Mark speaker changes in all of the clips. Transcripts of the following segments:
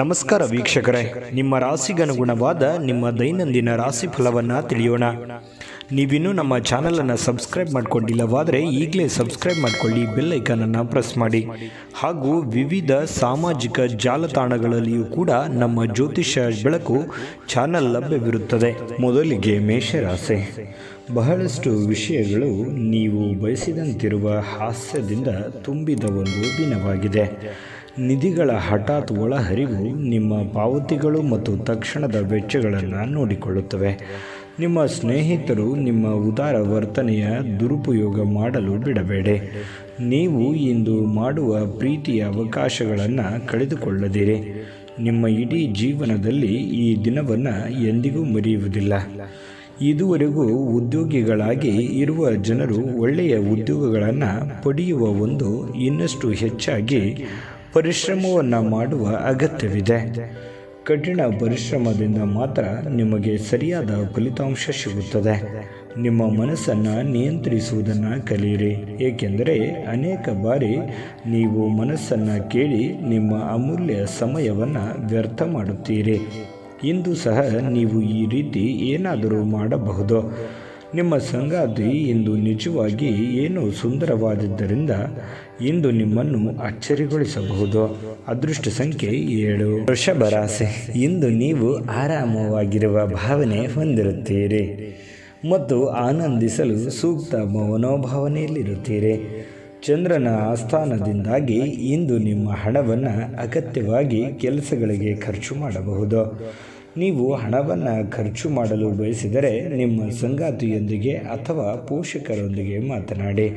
Speaker 1: ನಮಸ್ಕಾರ ವೀಕ್ಷಕರೇ. ನಿಮ್ಮ ರಾಶಿಗನುಗುಣವಾದ ನಿಮ್ಮ ದೈನಂದಿನ ರಾಶಿ ಫಲವನ್ನು ತಿಳಿಯೋಣ. ನೀವಿನ್ನೂ ನಮ್ಮ ಚಾನಲನ್ನು ಸಬ್ಸ್ಕ್ರೈಬ್ ಮಾಡಿಕೊಂಡಿಲ್ಲವಾದರೆ ಈಗಲೇ ಸಬ್ಸ್ಕ್ರೈಬ್ ಮಾಡಿಕೊಳ್ಳಿ, ಬೆಲ್ ಐಕನನ್ನು ಪ್ರೆಸ್ ಮಾಡಿ. ಹಾಗೂ ವಿವಿಧ ಸಾಮಾಜಿಕ ಜಾಲತಾಣಗಳಲ್ಲಿಯೂ ಕೂಡ ನಮ್ಮ ಜ್ಯೋತಿಷ್ಯ ಬೆಳಕು ಚಾನಲ್ ಲಭ್ಯವಿರುತ್ತದೆ. ಮೊದಲಿಗೆ ಮೇಷರಾಶಿ. ಬಹಳಷ್ಟು ವಿಷಯಗಳು ನೀವು ಬಯಸಿದಂತಿರುವ ಹಾಸ್ಯದಿಂದ ತುಂಬಿದ ಒಂದು ದಿನವಾಗಿದೆ. ನಿಧಿಗಳ ಹಠಾತ್ ಒಳಹರಿವು ನಿಮ್ಮ ಪಾವತಿಗಳು ಮತ್ತು ತಕ್ಷಣದ ವೆಚ್ಚಗಳನ್ನು ನೋಡಿಕೊಳ್ಳುತ್ತವೆ. ನಿಮ್ಮ ಸ್ನೇಹಿತರು ನಿಮ್ಮ ಉದಾರ ವರ್ತನೆಯ ದುರುಪಯೋಗ ಮಾಡಲು ಬಿಡಬೇಡಿ. ನೀವು ಇಂದು ಮಾಡುವ ಪ್ರೀತಿಯ ಅವಕಾಶಗಳನ್ನು ಕಳೆದುಕೊಳ್ಳದಿರಿ. ನಿಮ್ಮ ಇಡೀ ಜೀವನದಲ್ಲಿ ಈ ದಿನವನ್ನು ಎಂದಿಗೂ ಮರೆಯುವುದಿಲ್ಲ. ಇದುವರೆಗೂ ಉದ್ಯೋಗಿಗಳಾಗಿ ಇರುವ ಜನರು ಒಳ್ಳೆಯ ಉದ್ಯೋಗಗಳನ್ನು ಪಡೆಯುವ ಒಂದು ಇನ್ನಷ್ಟು ಹೆಚ್ಚಾಗಿ ಪರಿಶ್ರಮವನ್ನು ಮಾಡುವ ಅಗತ್ಯವಿದೆ. ಕಠಿಣ ಪರಿಶ್ರಮದಿಂದ ಮಾತ್ರ ನಿಮಗೆ ಸರಿಯಾದ ಫಲಿತಾಂಶ ಸಿಗುತ್ತದೆ. ನಿಮ್ಮ ಮನಸ್ಸನ್ನು ನಿಯಂತ್ರಿಸುವುದನ್ನು ಕಲಿಯಿರಿ. ಏಕೆಂದರೆ ಅನೇಕ ಬಾರಿ ನೀವು ಮನಸ್ಸನ್ನು ಕೇಳಿ ನಿಮ್ಮ ಅಮೂಲ್ಯ ಸಮಯವನ್ನು ವ್ಯರ್ಥ ಮಾಡುತ್ತೀರಿ. ಇಂದು ಸಹ ನೀವು ಈ ರೀತಿ ಏನಾದರೂ ಮಾಡಬಹುದು. ನಿಮ್ಮ ಸಂಗಾತಿ ಇಂದು ನಿಜವಾಗಿ ಏನು ಸುಂದರವಾದದ್ದರಿಂದ ಇಂದು ನಿಮ್ಮನ್ನು ಅಚ್ಚರಿಗೊಳಿಸಬಹುದು. ಅದೃಷ್ಟ ಸಂಖ್ಯೆ ಏಳು. ವೃಷಭ ರಾಶಿ, ಇಂದು ನೀವು ಆರಾಮವಾಗಿರುವ ಭಾವನೆ ಹೊಂದಿರುತ್ತೀರಿ ಮತ್ತು ಆನಂದಿಸಲು ಸೂಕ್ತ ಮನೋಭಾವನೆಯಲ್ಲಿರುತ್ತೀರಿ. ಚಂದ್ರನ ಆಸ್ಥಾನದಿಂದಾಗಿ ಇಂದು ನಿಮ್ಮ ಹಣವನ್ನು ಅಗತ್ಯವಾಗಿ ಕೆಲಸಗಳಿಗೆ ಖರ್ಚು ಮಾಡಬಹುದು. ನೀವು ಹಣವನ್ನು ಖರ್ಚು ಮಾಡಲು ಬಯಸಿದರೆ ನಿಮ್ಮ ಸಂಗಾತಿಯೊಂದಿಗೆ ಅಥವಾ ಪೋಷಕರೊಂದಿಗೆ ಮಾತನಾಡಿ.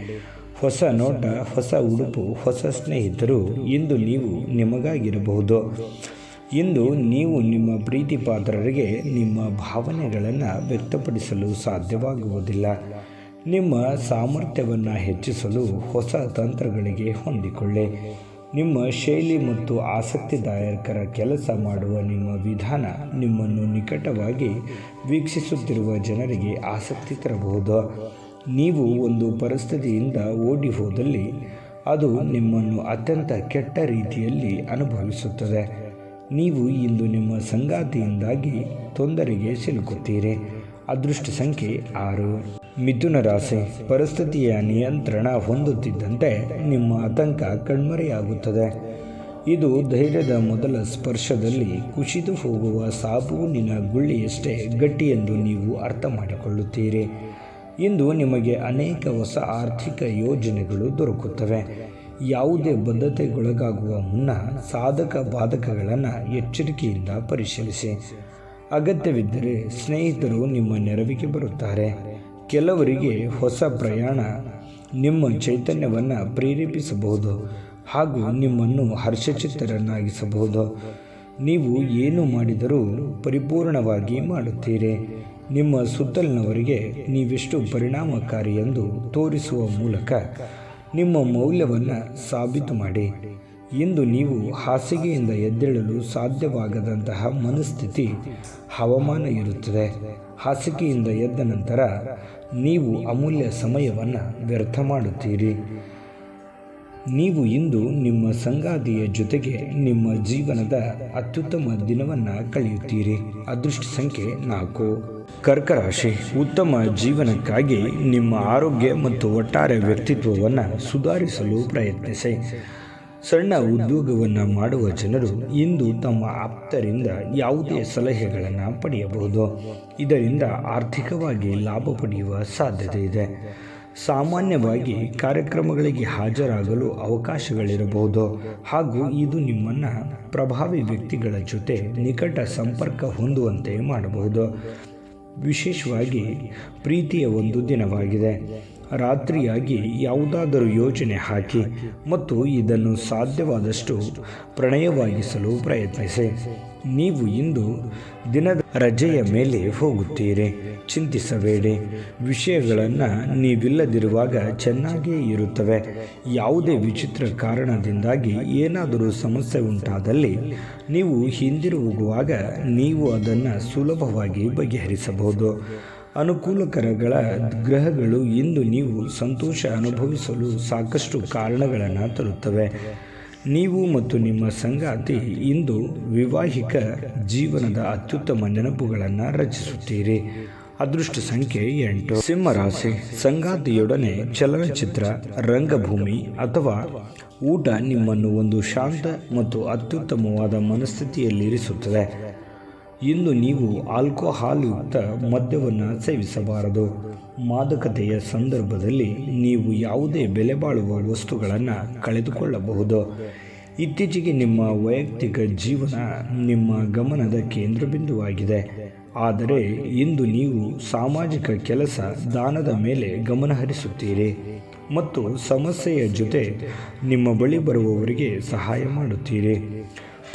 Speaker 1: ಹೊಸ ನೋಟ, ಹೊಸ ಉಡುಪು, ಹೊಸ ಸ್ನೇಹಿತರು ಇಂದು ನೀವು ನಿಮಗಾಗಿರಬಹುದು. ಇಂದು ನೀವು ನಿಮ್ಮ ಪ್ರೀತಿ ಪಾತ್ರರಿಗೆ ನಿಮ್ಮ ಭಾವನೆಗಳನ್ನು ವ್ಯಕ್ತಪಡಿಸಲು ಸಾಧ್ಯವಾಗುವುದಿಲ್ಲ. ನಿಮ್ಮ ಸಾಮರ್ಥ್ಯವನ್ನು ಹೆಚ್ಚಿಸಲು ಹೊಸ ತಂತ್ರಗಳಿಗೆ ಹೊಂದಿಕೊಳ್ಳಿ. ನಿಮ್ಮ ಶೈಲಿ ಮತ್ತು ಆಸಕ್ತಿದಾಯಕರ ಕೆಲಸ ಮಾಡುವ ನಿಮ್ಮ ವಿಧಾನ ನಿಮ್ಮನ್ನು ನಿಕಟವಾಗಿ ವೀಕ್ಷಿಸುತ್ತಿರುವ ಜನರಿಗೆ ಆಸಕ್ತಿ ತರಬಹುದು. ನೀವು ಒಂದು ಪರಿಸ್ಥಿತಿಯಿಂದ ಓಡಿ ಹೋದಲ್ಲಿ ಅದು ನಿಮ್ಮನ್ನು ಅತ್ಯಂತ ಕೆಟ್ಟ ರೀತಿಯಲ್ಲಿ ಅನುಭವಿಸುತ್ತದೆ. ನೀವು ಇಂದು ನಿಮ್ಮ ಸಂಗಾತಿಯಿಂದಾಗಿ ತೊಂದರೆಗೆ ಸಿಲುಕುತ್ತೀರಿ. ಅದೃಷ್ಟ ಸಂಖ್ಯೆ ಆರು. ಮಿಥುನ ರಾಶಿ ಪರಿಸ್ಥಿತಿಯ ನಿಯಂತ್ರಣ ಹೊಂದುತ್ತಿದ್ದಂತೆ ನಿಮ್ಮ ಆತಂಕ ಕಣ್ಮರೆಯಾಗುತ್ತದೆ. ಇದು ಧೈರ್ಯದ ಮೊದಲ ಸ್ಪರ್ಶದಲ್ಲಿ ಕುಸಿದು ಹೋಗುವ ಸಾಬೂನಿನ ಗುಳ್ಳಿಯಷ್ಟೇ ಎಂದು ನೀವು ಅರ್ಥ ಮಾಡಿಕೊಳ್ಳುತ್ತೀರಿ. ಇಂದು ನಿಮಗೆ ಅನೇಕ ಹೊಸ ಆರ್ಥಿಕ ಯೋಜನೆಗಳು ದೊರಕುತ್ತವೆ. ಯಾವುದೇ ಬದ್ಧತೆಗೊಳಗಾಗುವ ಮುನ್ನ ಸಾಧಕ ಬಾಧಕಗಳನ್ನು ಎಚ್ಚರಿಕೆಯಿಂದ ಪರಿಶೀಲಿಸಿ. ಅಗತ್ಯವಿದ್ದರೆ ಸ್ನೇಹಿತರು ನಿಮ್ಮ ನೆರವಿಗೆ ಬರುತ್ತಾರೆ. ಕೆಲವರಿಗೆ ಹೊಸ ಪ್ರಯಾಣ ನಿಮ್ಮ ಚೈತನ್ಯವನ್ನು ಪ್ರೇರೇಪಿಸಬಹುದು ಹಾಗೂ ನಿಮ್ಮನ್ನು ಹರ್ಷಚಿತ್ತರನ್ನಾಗಿಸಬಹುದು. ನೀವು ಏನು ಮಾಡಿದರೂ ಪರಿಪೂರ್ಣವಾಗಿ ಮಾಡುತ್ತೀರಿ. ನಿಮ್ಮ ಸುತ್ತಲಿನವರಿಗೆ ನೀವೆಷ್ಟು ಪರಿಣಾಮಕಾರಿ ಎಂದು ತೋರಿಸುವ ಮೂಲಕ ನಿಮ್ಮ ಮೌಲ್ಯವನ್ನು ಸಾಬೀತು ಮಾಡಿ. ಇಂದು ನೀವು ಹಾಸಿಗೆಯಿಂದ ಎದ್ದೇಳಲು ಸಾಧ್ಯವಾಗದಂತಹ ಮನಸ್ಥಿತಿ, ಹವಾಮಾನ ಇರುತ್ತದೆ. ಹಾಸಿಗೆಯಿಂದ ಎದ್ದ ನಂತರ ನೀವು ಅಮೂಲ್ಯ ಸಮಯವನ್ನು ವ್ಯರ್ಥ ಮಾಡುತ್ತೀರಿ. ನೀವು ಇಂದು ನಿಮ್ಮ ಸಂಗಾತಿಯ ಜೊತೆಗೆ ನಿಮ್ಮ ಜೀವನದ ಅತ್ಯುತ್ತಮ ದಿನವನ್ನು ಕಳೆಯುತ್ತೀರಿ. ಅದೃಷ್ಟ ಸಂಖ್ಯೆ ನಾಲ್ಕು. ಕರ್ಕರಾಶಿ, ಉತ್ತಮ ಜೀವನಕ್ಕಾಗಿ ನಿಮ್ಮ ಆರೋಗ್ಯ ಮತ್ತು ಒಟ್ಟಾರೆ ವ್ಯಕ್ತಿತ್ವವನ್ನು ಸುಧಾರಿಸಲು ಪ್ರಯತ್ನಿಸಿ. ಸಣ್ಣ ಉದ್ಯೋಗವನ್ನು ಮಾಡುವ ಜನರು ಇಂದು ತಮ್ಮ ಆಪ್ತರಿಂದ ಯಾವುದೇ ಸಲಹೆಗಳನ್ನು ಪಡೆಯಬಹುದು. ಇದರಿಂದ ಆರ್ಥಿಕವಾಗಿ ಲಾಭ ಪಡೆಯುವ ಸಾಧ್ಯತೆ ಇದೆ. ಸಾಮಾನ್ಯವಾಗಿ ಕಾರ್ಯಕ್ರಮಗಳಿಗೆ ಹಾಜರಾಗಲು ಅವಕಾಶಗಳಿರಬಹುದು. ಹಾಗೂ ಇದು ನಿಮ್ಮನ್ನು ಪ್ರಭಾವಿ ವ್ಯಕ್ತಿಗಳ ಜೊತೆ ನಿಕಟ ಸಂಪರ್ಕ ಹೊಂದುವಂತೆ ಮಾಡಬಹುದು. ವಿಶೇಷವಾಗಿ ಪ್ರೀತಿಯ ಒಂದು ದಿನವಾಗಿದೆ. ರಾತ್ರಿಯಾಗಿ ಯಾವುದಾದರೂ ಯೋಜನೆ ಹಾಕಿ ಮತ್ತು ಇದನ್ನು ಸಾಧ್ಯವಾದಷ್ಟು ಪ್ರಣಯವಾಗಿಸಲು ಪ್ರಯತ್ನಿಸಿ. ನೀವು ಇಂದು ದಿನದ ರಜೆಯ ಮೇಲೆ ಹೋಗುತ್ತೀರಿ. ಚಿಂತಿಸಬೇಡಿ. ವಿಷಯಗಳನ್ನು ನೀವಿಲ್ಲದಿರುವಾಗ ಚೆನ್ನಾಗಿಯೇ ಇರುತ್ತವೆ. ಯಾವುದೇ ವಿಚಿತ್ರ ಕಾರಣದಿಂದಾಗಿ ಏನಾದರೂ ಸಮಸ್ಯೆ ಉಂಟಾದಲ್ಲಿ ನೀವು ಹಿಂದಿರುಗುವಾಗ ನೀವು ಅದನ್ನು ಸುಲಭವಾಗಿ ಬಗೆಹರಿಸಬಹುದು. ಅನುಕೂಲಕರಗಳ ಗ್ರಹಗಳು ಇಂದು ನೀವು ಸಂತೋಷ ಅನುಭವಿಸಲು ಸಾಕಷ್ಟು ಕಾರಣಗಳನ್ನು ತರುತ್ತವೆ. ನೀವು ಮತ್ತು ನಿಮ್ಮ ಸಂಗಾತಿ ಇಂದು ವಿವಾಹಿಕ ಜೀವನದ ಅತ್ಯುತ್ತಮ ನೆನಪುಗಳನ್ನು ರಚಿಸುತ್ತೀರಿ. ಅದೃಷ್ಟ ಸಂಖ್ಯೆ ಎಂಟು. ಸಿಂಹರಾಶಿ ಸಂಗಾತಿಯೊಡನೆ ಚಲನಚಿತ್ರ, ರಂಗಭೂಮಿ ಅಥವಾ ಊಟ ನಿಮ್ಮನ್ನು ಒಂದು ಶಾಂತ ಮತ್ತು ಅತ್ಯುತ್ತಮವಾದ ಮನಸ್ಥಿತಿಯಲ್ಲಿರಿಸುತ್ತದೆ. ಇಂದು ನೀವು ಆಲ್ಕೋಹಾಲ್ ಯುಕ್ತ ಮದ್ಯವನ್ನು ಸೇವಿಸಬಾರದು. ಮಾದಕತೆಯ ಸಂದರ್ಭದಲ್ಲಿ ನೀವು ಯಾವುದೇ ಬೆಲೆ ಬಾಳುವ ವಸ್ತುಗಳನ್ನು ಕಳೆದುಕೊಳ್ಳಬಹುದು. ಇತ್ತೀಚೆಗೆ ನಿಮ್ಮ ವೈಯಕ್ತಿಕ ಜೀವನ ನಿಮ್ಮ ಗಮನದ ಕೇಂದ್ರಬಿಂದುವಾಗಿದೆ. ಆದರೆ ಇಂದು ನೀವು ಸಾಮಾಜಿಕ ಕೆಲಸ ದಾನದ ಮೇಲೆ ಗಮನ ಹರಿಸುತ್ತೀರಿ. ಮತ್ತು ಸಮಸ್ಯೆಯ ಜೊತೆ ನಿಮ್ಮ ಬಳಿ ಬರುವವರಿಗೆ ಸಹಾಯ ಮಾಡುತ್ತೀರಿ.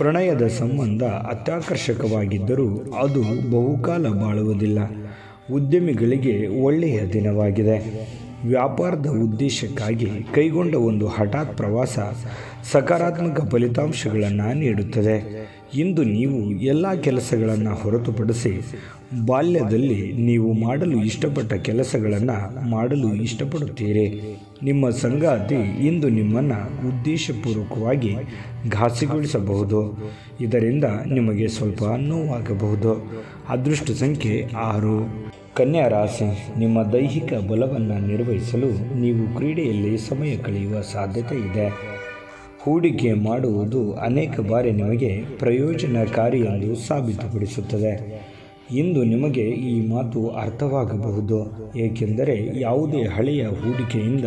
Speaker 1: ಪ್ರಣಯದ ಸಂಬಂಧ ಅತ್ಯಾಕರ್ಷಕವಾಗಿದ್ದರೂ ಅದು ಬಹುಕಾಲ ಬಾಳುವುದಿಲ್ಲ. ಉದ್ಯಮಿಗಳಿಗೆ ಒಳ್ಳೆಯ ದಿನವಾಗಿದೆ. ವ್ಯಾಪಾರದ ಉದ್ದೇಶಕ್ಕಾಗಿ ಕೈಗೊಂಡ ಒಂದು ಹಠಾತ್ ಪ್ರವಾಸ ಸಕಾರಾತ್ಮಕ ಫಲಿತಾಂಶಗಳನ್ನು ನೀಡುತ್ತದೆ. ಇಂದು ನೀವು ಎಲ್ಲ ಕೆಲಸಗಳನ್ನು ಹೊರತುಪಡಿಸಿ ಬಾಲ್ಯದಲ್ಲಿ ನೀವು ಮಾಡಲು ಇಷ್ಟಪಟ್ಟ ಕೆಲಸಗಳನ್ನು ಮಾಡಲು ಇಷ್ಟಪಡುತ್ತೀರಿ. ನಿಮ್ಮ ಸಂಗಾತಿ ಇಂದು ನಿಮ್ಮನ್ನು ಉದ್ದೇಶಪೂರ್ವಕವಾಗಿ ಘಾಸಿಗೊಳಿಸಬಹುದು. ಇದರಿಂದ ನಿಮಗೆ ಸ್ವಲ್ಪ ನೋವಾಗಬಹುದು. ಅದೃಷ್ಟ ಸಂಖ್ಯೆ ಆರು. ಕನ್ಯಾ ರಾಶಿ, ನಿಮ್ಮ ದೈಹಿಕ ಬಲವನ್ನು ನಿರ್ವಹಿಸಲು ನೀವು ಕ್ರೀಡೆಯಲ್ಲಿ ಸಮಯ ಕಳೆಯುವ ಸಾಧ್ಯತೆ ಇದೆ. ಹೂಡಿಕೆ ಮಾಡುವುದು ಅನೇಕ ಬಾರಿ ನಿಮಗೆ ಪ್ರಯೋಜನಕಾರಿ ಎಂದು ಸಾಬೀತುಪಡಿಸುತ್ತದೆ. ಇಂದು ನಿಮಗೆ ಈ ಮಾತು ಅರ್ಥವಾಗಬಹುದು, ಏಕೆಂದರೆ ಯಾವುದೇ ಹಳೆಯ ಹೂಡಿಕೆಯಿಂದ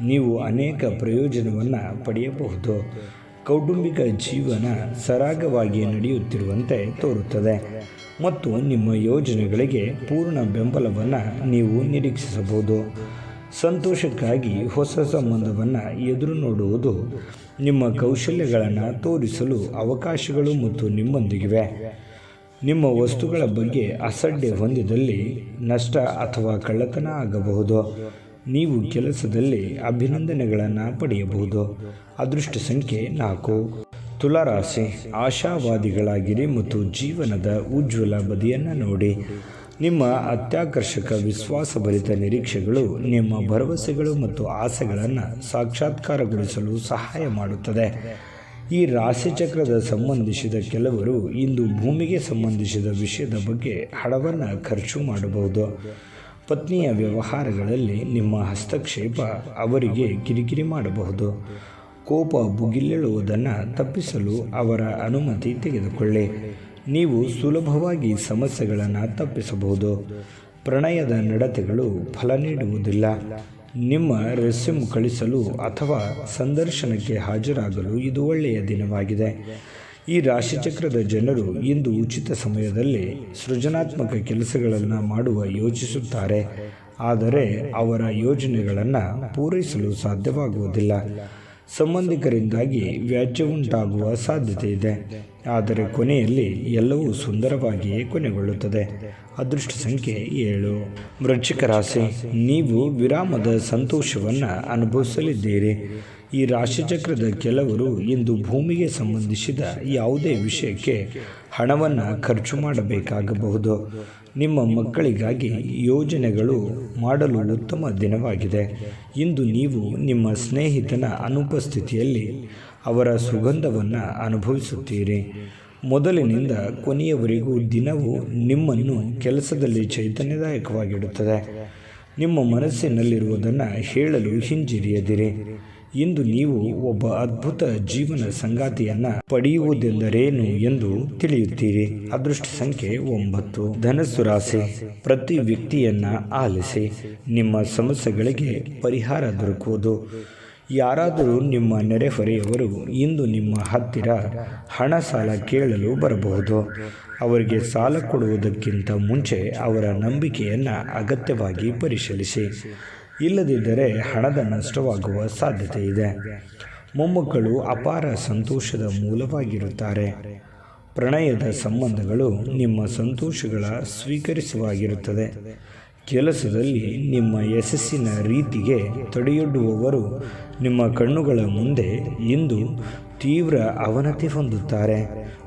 Speaker 1: ನೀವು ಅನೇಕ ಪ್ರಯೋಜನವನ್ನು ಪಡೆಯಬಹುದು. ಕೌಟುಂಬಿಕ ಜೀವನ ಸರಾಗವಾಗಿ ನಡೆಯುತ್ತಿರುವಂತೆ ತೋರುತ್ತದೆ ಮತ್ತು ನಿಮ್ಮ ಯೋಜನೆಗಳಿಗೆ ಪೂರ್ಣ ಬೆಂಬಲವನ್ನು ನೀವು ನಿರೀಕ್ಷಿಸಬಹುದು. ಸಂತೋಷಕ್ಕಾಗಿ ಹೊಸ ಸಂಬಂಧವನ್ನು ಎದುರು ನೋಡುವುದು ನಿಮ್ಮ ಕೌಶಲ್ಯಗಳನ್ನು ತೋರಿಸಲು ಅವಕಾಶಗಳು ಮತ್ತು ನಿಮ್ಮೊಂದಿಗಿವೆ. ನಿಮ್ಮ ವಸ್ತುಗಳ ಬಗ್ಗೆ ಅಸಡ್ಡೆ ಹೊಂದಿದಲ್ಲಿ ನಷ್ಟ ಅಥವಾ ಕಳ್ಳತನ ಆಗಬಹುದು. ನೀವು ಕೆಲಸದಲ್ಲಿ ಅಭಿನಂದನೆಗಳನ್ನು ಪಡೆಯಬಹುದು. ಅದೃಷ್ಟ ಸಂಖ್ಯೆ ನಾಲ್ಕು. ತುಲಾರಾಶಿ, ಆಶಾವಾದಿಗಳಾಗಿರಿ ಮತ್ತು ಜೀವನದ ಉಜ್ವಲ ಬದಿಯನ್ನು ನೋಡಿ. ನಿಮ್ಮ ಅತ್ಯಾಕರ್ಷಕ ವಿಶ್ವಾಸಭರಿತ ನಿರೀಕ್ಷೆಗಳು ನಿಮ್ಮ ಭರವಸೆಗಳು ಮತ್ತು ಆಸೆಗಳನ್ನು ಸಾಕ್ಷಾತ್ಕಾರಗೊಳಿಸಲು ಸಹಾಯ ಮಾಡುತ್ತದೆ. ಈ ರಾಶಿಚಕ್ರದ ಸಂಬಂಧಿಸಿದ ಕೆಲವರು ಇಂದು ಭೂಮಿಗೆ ಸಂಬಂಧಿಸಿದ ವಿಷಯದ ಬಗ್ಗೆ ಹಣವನ್ನು ಖರ್ಚು ಮಾಡಬಹುದು. ಪತ್ನಿಯ ವ್ಯವಹಾರಗಳಲ್ಲಿ ನಿಮ್ಮ ಹಸ್ತಕ್ಷೇಪ ಅವರಿಗೆ ಕಿರಿಕಿರಿ ಮಾಡಬಹುದು. ಕೋಪ ಭುಗಿಲೇಳುವುದನ್ನು ತಪ್ಪಿಸಲು ಅವರ ಅನುಮತಿ ತೆಗೆದುಕೊಳ್ಳಿ. ನೀವು ಸುಲಭವಾಗಿ ಸಮಸ್ಯೆಗಳನ್ನು ತಪ್ಪಿಸಬಹುದು. ಪ್ರಣಯದ ನಡತೆಗಳು ಫಲ ನೀಡುವುದಿಲ್ಲ. ನಿಮ್ಮ ರೆಸ್ಯೂಮ್ ಕಳಿಸಲು ಅಥವಾ ಸಂದರ್ಶನಕ್ಕೆ ಹಾಜರಾಗಲು ಇದು ಒಳ್ಳೆಯ ದಿನವಾಗಿದೆ. ಈ ರಾಶಿಚಕ್ರದ ಜನರು ಇಂದು ಉಚಿತ ಸಮಯದಲ್ಲಿ ಸೃಜನಾತ್ಮಕ ಕೆಲಸಗಳನ್ನು ಮಾಡುವ ಯೋಚಿಸುತ್ತಾರೆ. ಆದರೆ ಅವರ ಯೋಜನೆಗಳನ್ನು ಪೂರೈಸಲು ಸಾಧ್ಯವಾಗುವುದಿಲ್ಲ. ಸಂಬಂಧಿಕರಿಂದಾಗಿ ವ್ಯಾಜ್ಯ ಉಂಟಾಗುವ ಸಾಧ್ಯತೆ ಇದೆ ಆದರೆ ಕೊನೆಯಲ್ಲಿ ಎಲ್ಲವೂ ಸುಂದರವಾಗಿಯೇ ಕೊನೆಗೊಳ್ಳುತ್ತದೆ. ಅದೃಷ್ಟ ಸಂಖ್ಯೆ ಏಳು. ವೃಶ್ಚಿಕ ರಾಶಿ, ನೀವು ವಿರಾಮದ ಸಂತೋಷವನ್ನು ಅನುಭವಿಸಲಿದ್ದೀರಿ. ಈ ರಾಶಿಚಕ್ರದ ಕೆಲವರು ಇಂದು ಭೂಮಿಗೆ ಸಂಬಂಧಿಸಿದ ಯಾವುದೇ ವಿಷಯಕ್ಕೆ ಹಣವನ್ನು ಖರ್ಚು ಮಾಡಬೇಕಾಗಬಹುದು. ನಿಮ್ಮ ಮಕ್ಕಳಿಗಾಗಿ ಯೋಜನೆಗಳು ಮಾಡಲು ಉತ್ತಮ ದಿನವಾಗಿದೆ. ಇಂದು ನೀವು ನಿಮ್ಮ ಸ್ನೇಹಿತನ ಅನುಪಸ್ಥಿತಿಯಲ್ಲಿ ಅವರ ಸುಗಂಧವನ್ನು ಅನುಭವಿಸುತ್ತೀರಿ. ಮೊದಲಿನಿಂದ ಕೊನೆಯವರೆಗೂ ದಿನವು ನಿಮ್ಮನ್ನು ಕೆಲಸದಲ್ಲಿ ಚೈತನ್ಯದಾಯಕವಾಗಿಡುತ್ತದೆ. ನಿಮ್ಮ ಮನಸ್ಸಿನಲ್ಲಿರುವುದನ್ನು ಹೇಳಲು ಹಿಂಜಿರಿಯದಿರಿ. ಇಂದು ನೀವು ಒಬ್ಬ ಅದ್ಭುತ ಜೀವನ ಸಂಗಾತಿಯನ್ನ ಪಡೆಯುವುದೆಂದರೇನು ಎಂದು ತಿಳಿಯುತ್ತೀರಿ? ಅದೃಷ್ಟ ಸಂಖ್ಯೆ ಒಂಬತ್ತು. ಧನಸ್ಸು ರಾಶಿ. ಪ್ರತಿ ವ್ಯಕ್ತಿಯನ್ನ ಆಲಿಸಿ. ನಿಮ್ಮ ಸಮಸ್ಯೆಗಳಿಗೆ ಪರಿಹಾರ ದೊರಕುವುದು. ಯಾರಾದರೂ ನಿಮ್ಮ ನೆರೆಹೊರೆಯವರು ಇಂದು ನಿಮ್ಮ ಹತ್ತಿರ ಹಣ ಸಾಲ ಕೇಳಲು ಬರಬಹುದು. ಅವರಿಗೆ ಸಾಲ ಕೊಡುವುದಕ್ಕಿಂತ ಮುಂಚೆ ಅವರ ನಂಬಿಕೆಯನ್ನು ಅಗತ್ಯವಾಗಿ ಪರಿಶೀಲಿಸಿ. ಇಲ್ಲದಿದ್ದರೆ ಹಣದ ನಷ್ಟವಾಗುವ ಸಾಧ್ಯತೆ ಇದೆ ಮೊಮ್ಮಕ್ಕಳು ಅಪಾರ ಸಂತೋಷದ ಮೂಲವಾಗಿರುತ್ತಾರೆ. ಪ್ರಣಯದ ಸಂಬಂಧಗಳು ನಿಮ್ಮ ಸಂತೋಷಗಳ ಸ್ವೀಕರಿಸುವಾಗಿರುತ್ತದೆ ಕೆಲಸದಲ್ಲಿ ನಿಮ್ಮ ಯಶಸ್ಸಿನ ರೀತಿಗೆ ತಡೆಯೊಡ್ಡುವವರು ನಿಮ್ಮ ಕಣ್ಣುಗಳ ಮುಂದೆ ಇಂದು ತೀವ್ರ ಅವನತಿ ಹೊಂದುತ್ತಾರೆ.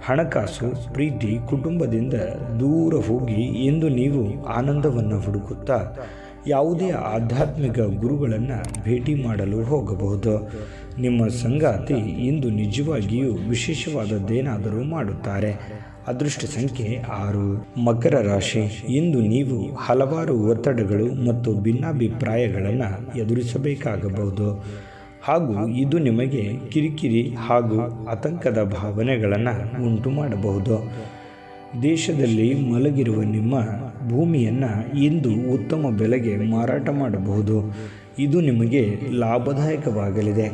Speaker 1: ಹಣಕಾಸು, ಪ್ರೀತಿ, ಕುಟುಂಬದಿಂದ ದೂರ ಹೋಗಿ ಇಂದು ನೀವು ಆನಂದವನ್ನು ಹುಡುಕುತ್ತಾ ಯಾವುದೇ ಆಧ್ಯಾತ್ಮಿಕ ಗುರುಗಳನ್ನು ಭೇಟಿ ಮಾಡಲು ಹೋಗಬಹುದು. ನಿಮ್ಮ ಸಂಗಾತಿ ಇಂದು ನಿಜವಾಗಿಯೂ ವಿಶೇಷವಾದದ್ದೇನಾದರೂ ಮಾಡುತ್ತಾರೆ. ಅದೃಷ್ಟ ಸಂಖ್ಯೆ ಆರು. ಮಕರ ರಾಶಿ. ಇಂದು ನೀವು ಹಲವಾರು ಒತ್ತಡಗಳು ಮತ್ತು ಭಿನ್ನಾಭಿಪ್ರಾಯಗಳನ್ನು ಎದುರಿಸಬೇಕಾಗಬಹುದು. ಹಾಗೂ ಇದು ನಿಮಗೆ ಕಿರಿಕಿರಿ ಹಾಗೂ ಆತಂಕದ ಭಾವನೆಗಳನ್ನು ಉಂಟು ಮಾಡಬಹುದು ದೇಶದಲ್ಲಿ ಮಲಗಿರುವ ನಿಮ್ಮ ಭೂಮಿಯನ್ನು ಇಂದು ಉತ್ತಮ ಬೆಲೆಗೆ ಮಾರಾಟ ಮಾಡಬಹುದು. ಇದು ನಿಮಗೆ ಲಾಭದಾಯಕವಾಗಲಿದೆ.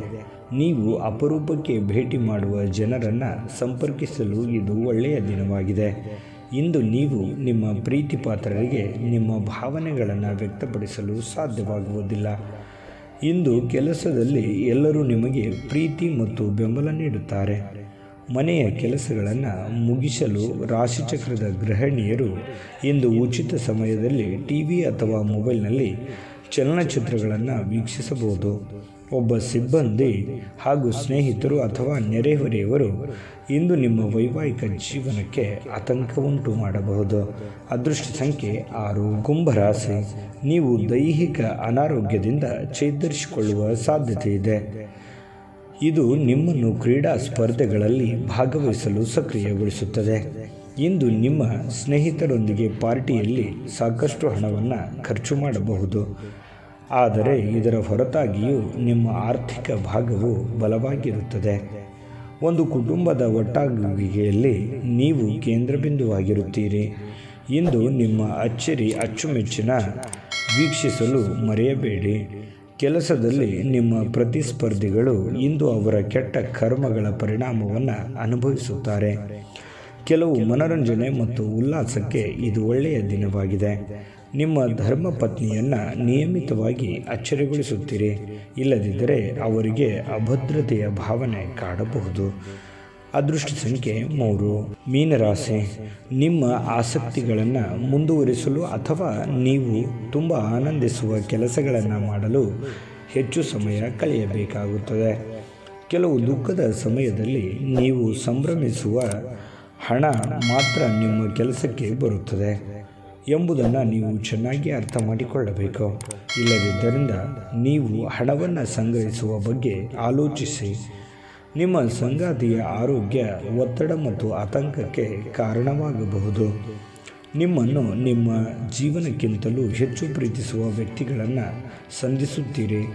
Speaker 1: ನೀವು ಅಪರೂಪಕ್ಕೆ ಭೇಟಿ ಮಾಡುವ ಜನರನ್ನು ಸಂಪರ್ಕಿಸಲು ಇದು ಒಳ್ಳೆಯ ದಿನವಾಗಿದೆ. ಇಂದು ನೀವು ನಿಮ್ಮ ಪ್ರೀತಿಪಾತ್ರರಿಗೆ ನಿಮ್ಮ ಭಾವನೆಗಳನ್ನು ವ್ಯಕ್ತಪಡಿಸಲು ಸಾಧ್ಯವಾಗುವುದಿಲ್ಲ. ಇಂದು ಕೆಲಸದಲ್ಲಿ ಎಲ್ಲರೂ ನಿಮಗೆ ಪ್ರೀತಿ ಮತ್ತು ಬೆಂಬಲ ನೀಡುತ್ತಾರೆ. ಮನೆಯ ಕೆಲಸಗಳನ್ನು ಮುಗಿಸಲು ರಾಶಿಚಕ್ರದ ಗೃಹಿಣಿಯರು ಇಂದು ಉಚಿತ ಸಮಯದಲ್ಲಿ ಟಿ ವಿ ಅಥವಾ ಮೊಬೈಲ್ನಲ್ಲಿ ಚಲನಚಿತ್ರಗಳನ್ನು ವೀಕ್ಷಿಸಬಹುದು. ಒಬ್ಬ ಸಿಬ್ಬಂದಿ ಹಾಗೂ ಸ್ನೇಹಿತರು ಅಥವಾ ನೆರೆಹೊರೆಯವರು ಇಂದು ನಿಮ್ಮ ವೈವಾಹಿಕ ಜೀವನಕ್ಕೆ ಆತಂಕ ಉಂಟು ಮಾಡಬಹುದು. ಅದೃಷ್ಟ ಸಂಖ್ಯೆ ಆರು. ಕುಂಭರಾಶಿ ನೀವು ದೈಹಿಕ ಅನಾರೋಗ್ಯದಿಂದ ಚೇತರಿಸಿಕೊಳ್ಳುವ ಸಾಧ್ಯತೆ ಇದೆ. ಇದು ನಿಮ್ಮನ್ನು ಕ್ರೀಡಾ ಸ್ಪರ್ಧೆಗಳಲ್ಲಿ ಭಾಗವಹಿಸಲು ಸಕ್ರಿಯಗೊಳಿಸುತ್ತದೆ. ಇಂದು ನಿಮ್ಮ ಸ್ನೇಹಿತರೊಂದಿಗೆ ಪಾರ್ಟಿಯಲ್ಲಿ ಸಾಕಷ್ಟು ಹಣವನ್ನು ಖರ್ಚು ಮಾಡಬಹುದು. ಆದರೆ ಇದರ ಹೊರತಾಗಿಯೂ ನಿಮ್ಮ ಆರ್ಥಿಕ ಭಾಗವು ಬಲವಾಗಿರುತ್ತದೆ. ಒಂದು ಕುಟುಂಬದ ಒಟ್ಟಾಗುವಿಕೆಯಲ್ಲಿ ನೀವು ಕೇಂದ್ರಬಿಂದುವಾಗಿರುತ್ತೀರಿ. ಇಂದು ನಿಮ್ಮ ಅಚ್ಚರಿ ಅಚ್ಚುಮೆಚ್ಚಿನ ವೀಕ್ಷಿಸಲು ಮರೆಯಬೇಡಿ. ಕೆಲಸದಲ್ಲಿ ನಿಮ್ಮ ಪ್ರತಿಸ್ಪರ್ಧಿಗಳು ಇಂದು ಅವರ ಕೆಟ್ಟ ಕರ್ಮಗಳ ಪರಿಣಾಮವನ್ನು ಅನುಭವಿಸುತ್ತಾರೆ. ಕೆಲವು ಮನರಂಜನೆ ಮತ್ತು ಉಲ್ಲಾಸಕ್ಕೆ ಇದು ಒಳ್ಳೆಯ ದಿನವಾಗಿದೆ. ನಿಮ್ಮ ಧರ್ಮಪತ್ನಿಯನ್ನು ನಿಯಮಿತವಾಗಿ ಅಚ್ಚರಿಗೊಳಿಸುತ್ತೀರಿ. ಇಲ್ಲದಿದ್ದರೆ ಅವರಿಗೆ ಅಭದ್ರತೆಯ ಭಾವನೆ ಕಾಡಬಹುದು. ಅದೃಷ್ಟ ಸಂಖ್ಯೆ ಮೂರು. ಮೀನರಾಶಿ, ನಿಮ್ಮ ಆಸಕ್ತಿಗಳನ್ನು ಮುಂದುವರಿಸಲು ಅಥವಾ ನೀವು ತುಂಬ ಆನಂದಿಸುವ ಕೆಲಸಗಳನ್ನು ಮಾಡಲು ಹೆಚ್ಚು ಸಮಯ ಕಳೆಯಬೇಕಾಗುತ್ತದೆ. ಕೆಲವು ದುಃಖದ ಸಮಯದಲ್ಲಿ ನೀವು ಸಂಭ್ರಮಿಸುವ ಹಣ ಮಾತ್ರ ನಿಮ್ಮ ಕೆಲಸಕ್ಕೆ ಬರುತ್ತದೆ ಎಂಬುದನ್ನು ನೀವು ಚೆನ್ನಾಗಿ ಅರ್ಥ ಮಾಡಿಕೊಳ್ಳಬೇಕು. ಇಲ್ಲದಿದ್ದರಿಂದ ನೀವು ಹಣವನ್ನು ಸಂಗ್ರಹಿಸುವ ಬಗ್ಗೆ ಆಲೋಚಿಸಿ ನಿಮ್ಮ ಸಂಗಾತಿಯ ಆರೋಗ್ಯ, ಒತ್ತಡ ಮತ್ತು ಆತಂಕಕ್ಕೆ ಕಾರಣವಾಗಬಹುದು. ನಿಮ್ಮನ್ನು ನಿಮ್ಮ ಜೀವನಕ್ಕಿಂತಲೂ ಹೆಚ್ಚು ಪ್ರೀತಿಸುವ ವ್ಯಕ್ತಿಗಳನ್ನು ಸಂಧಿಸುತ್ತೀರಿ.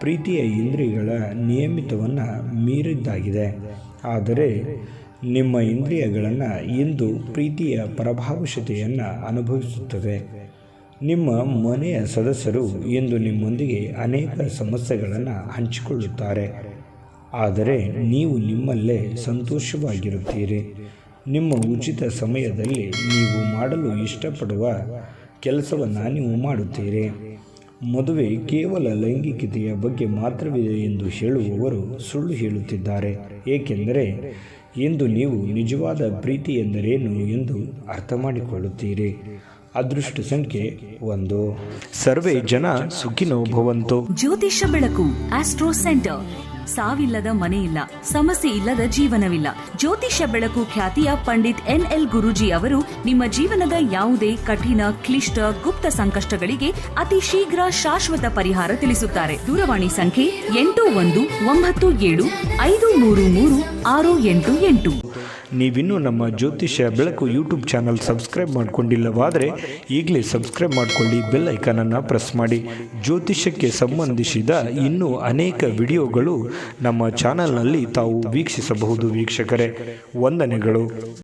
Speaker 1: ಪ್ರೀತಿಯ ಇಂದ್ರಿಯಗಳ ನಿಯಮಿತವನ್ನು ಮೀರಿದ್ದಾಗಿದೆ. ಆದರೆ ನಿಮ್ಮ ಇಂದ್ರಿಯಗಳನ್ನು ಇಂದು ಪ್ರೀತಿಯ ಪ್ರಭಾವಶತೆಯನ್ನು ಅನುಭವಿಸುತ್ತದೆ. ನಿಮ್ಮ ಮನೆಯ ಸದಸ್ಯರು ಇಂದು ನಿಮ್ಮೊಂದಿಗೆ ಅನೇಕ ಸಮಸ್ಯೆಗಳನ್ನು ಹಂಚಿಕೊಳ್ಳುತ್ತಾರೆ. ಆದರೆ ನೀವು ನಿಮ್ಮಲ್ಲೇ ಸಂತೋಷವಾಗಿರುತ್ತೀರಿ. ನಿಮ್ಮ ಉಚಿತ ಸಮಯದಲ್ಲಿ ನೀವು ಮಾಡಲು ಇಷ್ಟಪಡುವ ಕೆಲಸವನ್ನು ನೀವು ಮಾಡುತ್ತೀರಿ. ಮದುವೆ ಕೇವಲ ಲೈಂಗಿಕತೆಯ ಬಗ್ಗೆ ಮಾತ್ರವಿದೆ ಎಂದು ಹೇಳುವವರು ಸುಳ್ಳು ಹೇಳುತ್ತಿದ್ದಾರೆ. ಏಕೆಂದರೆ ಇಂದು ನೀವು ನಿಜವಾದ ಪ್ರೀತಿ ಎಂದರೇನು ಎಂದು ಅರ್ಥ ಮಾಡಿಕೊಳ್ಳುತ್ತೀರಿ ಅದೃಷ್ಟ ಸಂಖ್ಯೆ ಒಂದು. ಸರ್ವೇ ಜನ ಸುಖಿನೋ ಭವಂತು.
Speaker 2: ಜ್ಯೋತಿಷ ಬೆಳಕು ಆಸ್ಟ್ರೋ ಸೆಂಟರ್ ಸಾವಿಲ್ಲದ ಮನೆಯಿಲ್ಲ, ಸಮಸ್ಯೆ ಇಲ್ಲದ ಜೀವನವಿಲ್ಲ. ಜ್ಯೋತಿಷ್ಯ ಬೆಳಕು ಖ್ಯಾತಿಯ ಪಂಡಿತ್ ಎನ್ ಎಲ್ ಗುರುಜಿ ಅವರು ನಿಮ್ಮ ಜೀವನದ ಯಾವುದೇ ಕಠಿಣ, ಕ್ಲಿಷ್ಟ, ಗುಪ್ತ ಸಂಕಷ್ಟಗಳಿಗೆ ಅತಿ ಶೀಘ್ರ ಶಾಶ್ವತ ಪರಿಹಾರ ತಿಳಿಸುತ್ತಾರೆ. ದೂರವಾಣಿ ಸಂಖ್ಯೆ ಎಂಟು ಒಂದು ಒಂಬತ್ತು ಏಳು ಐದು ಮೂರು ಮೂರು ಆರು ಎಂಟು ಎಂಟು.
Speaker 1: ನೀವಿನ್ನೂ ನಮ್ಮ ಜ್ಯೋತಿಷ್ಯ ಬೆಳಕು ಯೂಟ್ಯೂಬ್ ಚಾನಲ್ ಸಬ್ಸ್ಕ್ರೈಬ್ ಮಾಡಿಕೊಂಡಿಲ್ಲವಾದರೆ ಈಗಲೇ ಸಬ್ಸ್ಕ್ರೈಬ್ ಮಾಡಿಕೊಳ್ಳಿ, ಬೆಲ್ ಐಕನನ್ನು ಪ್ರೆಸ್ ಮಾಡಿ. ಜ್ಯೋತಿಷ್ಯಕ್ಕೆ ಸಂಬಂಧಿಸಿದ ಇನ್ನೂ ಅನೇಕ ವಿಡಿಯೋಗಳು ನಮ್ಮ ಚಾನಲ್ನಲ್ಲಿ ತಾವು ವೀಕ್ಷಿಸಬಹುದು ವೀಕ್ಷಕರೇ. ವಂದನೆಗಳು.